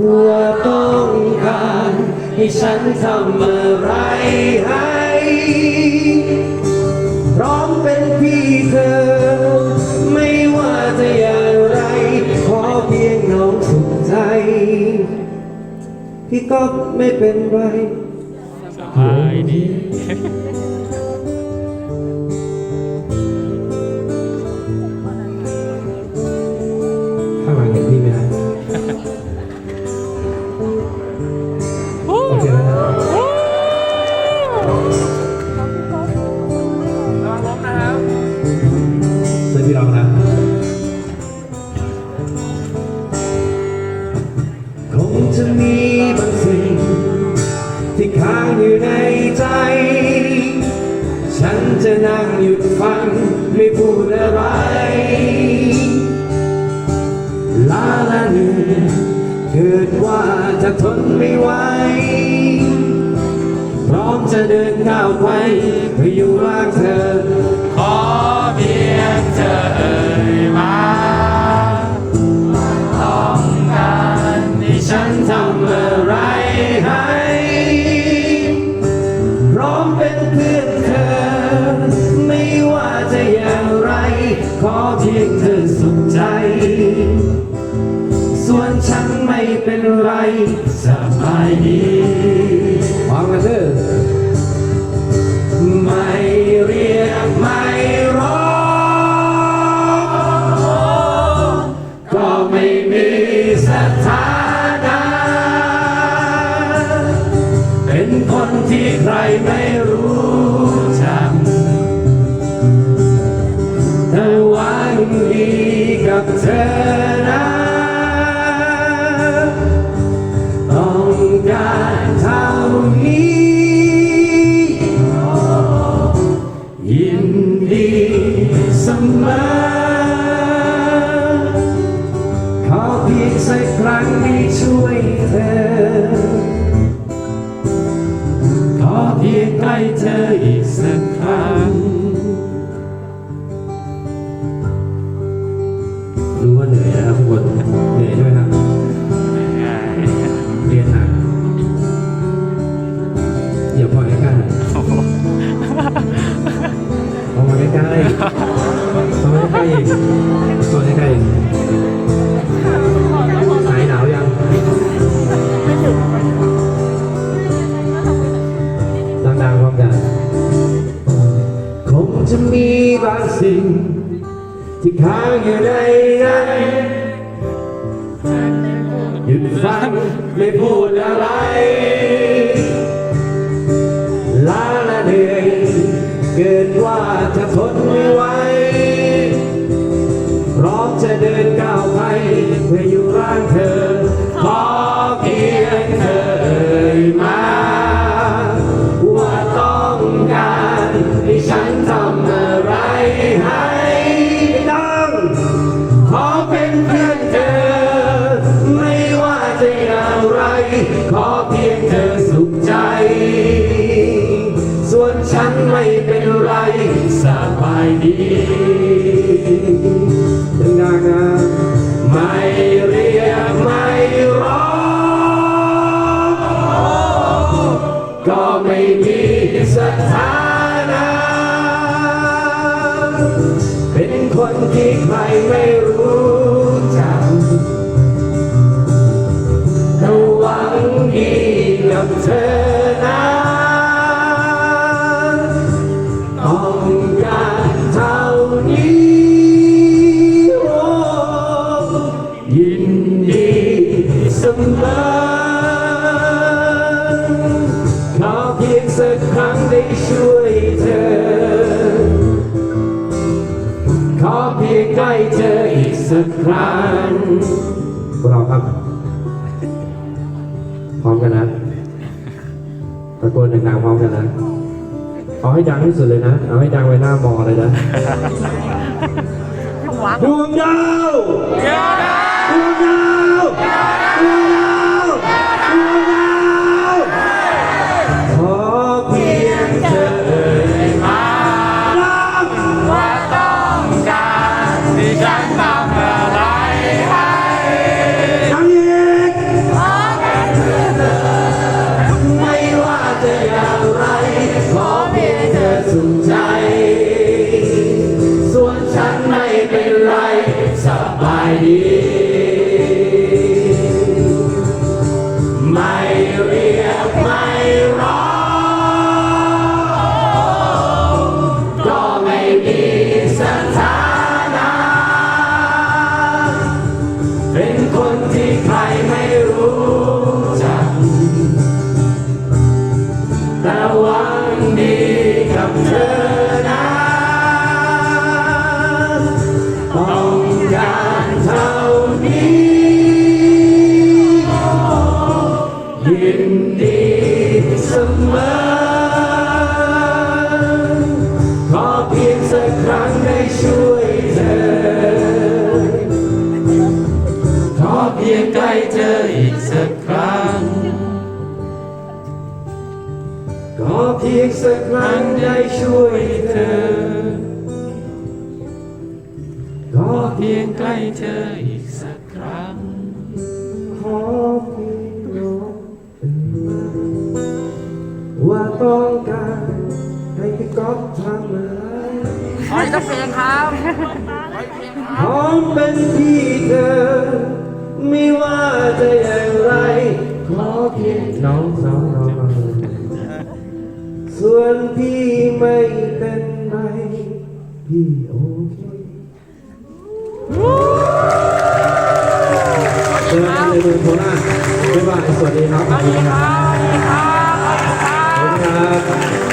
ว่าต้องการให้ฉันทำอะไรให้พร้อมเป็นพี่เธอ ไม่ว่าจะอย่างไร ขอเพียงน้องสุขใจพี่ก็ไม่เป็นไรสบายดี นจะนั่งหยุดฟังไม่พูดอะไรลาละเนือเกิดว่าจะทนไม่ไหวพร้อมจะเดินก้าวไปเพื่ออยู่รักเธอ ขอเพียงเธอเอ่ยมาต้องการให้ฉันทำอะไรให้ ขอเพียงเธอสุขใจ ส่วนฉันไม่เป็นไรสบายดีพร้อมกันเด้อไม่เรียกไม่ร้องก็ไม่มีสถานะเป็นคนที่ใครไม่ ดีกับเธอนะต้องการเท่านี้ยินดีเสมอขอเพียงสักครั้งได้ช่วยเธอ ขอเพียงใกล้เธออีกสักครั้ง สิ่ง ที่ค้างอยู่ในนั้นหยุดฟังไม่พูดอะไรลาละเหนื่อยเกินว่าจะทนไม่ไหวพร้อมจะเดินก้าวไปเพื่ออยู่ร่างเธอ บายดีดังๆนะไม่เรียกไม่ร้องก็ไม่มีสถานะเป็นคนที่ใครไม่รู้จักแต่หวังดีกับเธอ ช่วยเธอ ขอเพียงใกล้เธออีกสักครั้งพวกเราครับ พร้อมกันนะ ตะโกนดังๆพร้อมกันนะ เอาให้ดังที่สุดเลยนะ เอาให้ดังไว้หน้ามอเลยนะดวงดาว แต่หวังดีกับเธอนะต้องการเท่านี้ยินดีเสมอขอเพียงสักครั้งได้ช่วยเธอขอเพียงใกล้เธออีกสักครั้ง อเพียงสักครั้งได้ช่วยเธอขอขอเพียงใกล้เธออีกสักครั้ง ขอเพียงรู้ว่าต้องการให้พี่ก๊อฟทำอะไรขออีกสักเพลงครับพร้อมเป็นที่เธอ ไม่ว่าจะอย่างไร ขอเพียงน้องสาวเรา ส่วนพี่ไม่เป็นไรพี่โอเคเจอกันในเมืองโคราชบ๊ายบายสวัสดีครับสวัสดีครับสวัสดีครับสวัสดีครับ